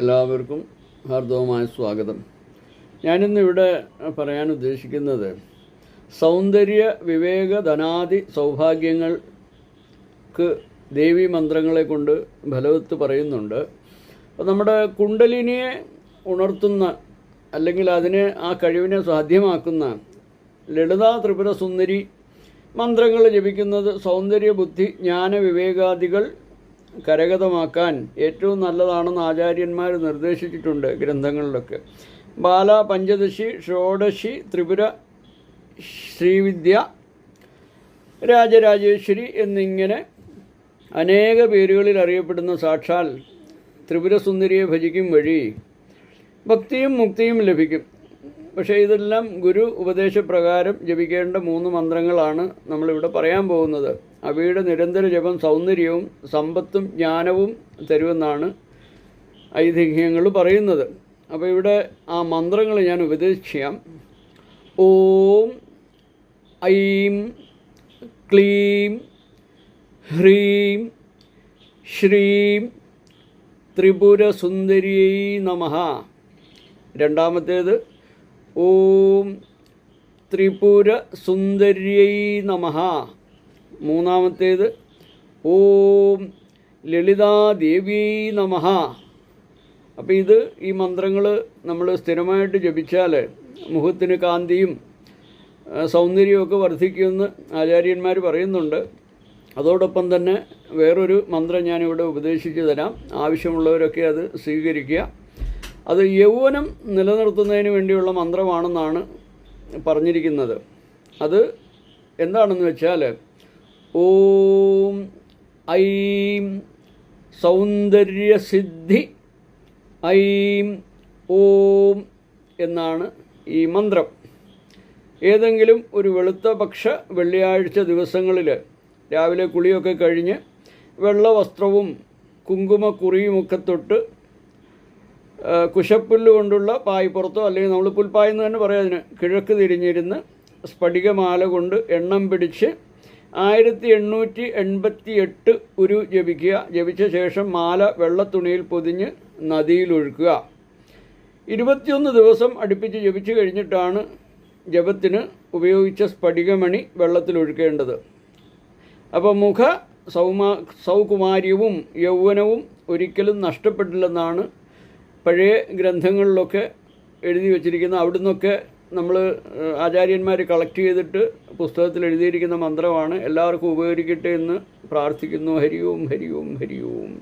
എല്ലാവർക്കും ഹാർദവമായ സ്വാഗതം. ഞാനിന്ന് ഇവിടെ പറയാൻ ഉദ്ദേശിക്കുന്നത് സൗന്ദര്യ വിവേക ധനാദി സൗഭാഗ്യങ്ങൾക്ക് ദേവി മന്ത്രങ്ങളെ കൊണ്ട് ഫലവത്ത് പറയുന്നുണ്ട്. അപ്പോൾ നമ്മുടെ കുണ്ടലിനിയെ ഉണർത്തുന്ന അല്ലെങ്കിൽ അതിനെ ആ കഴിവിനെ സാധ്യമാക്കുന്ന ലളിതാ ത്രിപുര സുന്ദരി മന്ത്രങ്ങൾ ജപിക്കുന്നത് സൗന്ദര്യ ബുദ്ധി ജ്ഞാന വിവേകാദികൾ കരഗതമാക്കാൻ ഏറ്റവും നല്ലതാണെന്ന് ആചാര്യന്മാർ നിർദ്ദേശിച്ചിട്ടുണ്ട് ഗ്രന്ഥങ്ങളിലൊക്കെ. ബാല പഞ്ചദശി ഷോഡശി ത്രിപുര ശ്രീവിദ്യ രാജരാജേശ്വരി എന്നിങ്ങനെ അനേക പേരുകളിൽ അറിയപ്പെടുന്ന സാക്ഷാൽ ത്രിപുരസുന്ദരിയെ ഭജിക്കും വഴി ഭക്തിയും മുക്തിയും ലഭിക്കും. പക്ഷേ ഇതെല്ലാം ഗുരു ഉപദേശപ്രകാരം ജപിക്കേണ്ട മൂന്ന് മന്ത്രങ്ങളാണ് നമ്മളിവിടെ പറയാൻ പോകുന്നത്. അവയുടെ നിരന്തര ജപം സൗന്ദര്യവും സമ്പത്തും ജ്ഞാനവും തരുമെന്നാണ് ഐതിഹ്യങ്ങൾ പറയുന്നത്. അപ്പോൾ ഇവിടെ ആ മന്ത്രങ്ങൾ ഞാൻ ഉപദേശിക്കാം ഓം ഐം ക്ലീം ഹ്രീം ശ്രീം ത്രിപുരസുന്ദരിയൈ നമഃ രണ്ടാമത്തേത് ഓം ത്രിപുര സുന്ദര്യൈ നമഃ. മൂന്നാമത്തേത് ഓം ലളിതാദേവ്യൈ നമഃ. അപ്പോൾ ഇത് ഈ മന്ത്രങ്ങൾ നമ്മൾ സ്ഥിരമായിട്ട് ജപിച്ചാൽ മുഖത്തിന് കാന്തിയും സൗന്ദര്യമൊക്കെ വർദ്ധിക്കുമെന്ന് ആചാര്യന്മാർ പറയുന്നുണ്ട്. അതോടൊപ്പം തന്നെ വേറൊരു മന്ത്രം ഞാനിവിടെ ഉപദേശിച്ചു തരാം. ആവശ്യമുള്ളവരൊക്കെ അത് സ്വീകരിക്കുക. അത് യൗവനം നിലനിർത്തുന്നതിന് വേണ്ടിയുള്ള മന്ത്രമാണെന്നാണ് പറഞ്ഞിരിക്കുന്നത്. അത് എന്താണെന്ന് വെച്ചാൽ ഓം ഐം സൗന്ദര്യസിദ്ധി ഐം ഓം എന്നാണ് ഈ മന്ത്രം. ഏതെങ്കിലും ഒരു വെളുത്ത പക്ഷ വെള്ളിയാഴ്ച ദിവസങ്ങളിൽ രാവിലെ കുളിയൊക്കെ കഴിഞ്ഞ് വെള്ള വസ്ത്രവും കുങ്കുമക്കുറിയുമൊക്കെ തൊട്ട് കുശപ്പുല്ല് കൊണ്ടുള്ള പായ്പുറത്തോ അല്ലെങ്കിൽ നമ്മൾ പുൽപ്പായ എന്ന് തന്നെ പറയാം അതിന്. കിഴക്ക് തിരിഞ്ഞിരുന്ന് സ്ഫടികമാല കൊണ്ട് എണ്ണം പിടിച്ച് ആയിരത്തി എണ്ണൂറ്റി എൺപത്തി എട്ട് ഉരു ജപിക്കുക. ജപിച്ച ശേഷം മാല വെള്ളത്തുണിയിൽ പൊതിഞ്ഞ് നദിയിലൊഴുക്കുക ഇരുപത്തിയൊന്ന് ദിവസം അടുപ്പിച്ച് ജപിച്ചു കഴിഞ്ഞിട്ടാണ് ജപത്തിന് ഉപയോഗിച്ച സ്ഫടികമണി വെള്ളത്തിലൊഴുക്കേണ്ടത് അപ്പോൾ മുഖ സൗമാ സൗകുമാര്യവും യൗവനവും ഒരിക്കലും നഷ്ടപ്പെട്ടില്ലെന്നാണ് പഴയ ഗ്രന്ഥങ്ങളിലൊക്കെ എഴുതി വച്ചിരിക്കുന്ന അവിടുന്നൊക്കെ നമ്മൾ ആചാര്യന്മാർ കളക്ട് ചെയ്തിട്ട് പുസ്തകത്തിൽ എഴുതിയിരിക്കുന്ന മന്ത്രമാണ് എല്ലാവർക്കും ഉപകരിക്കട്ടെ എന്ന് പ്രാർത്ഥിക്കുന്നു. ഹരി ഓം ഹരി ഓം ഹരി ഓം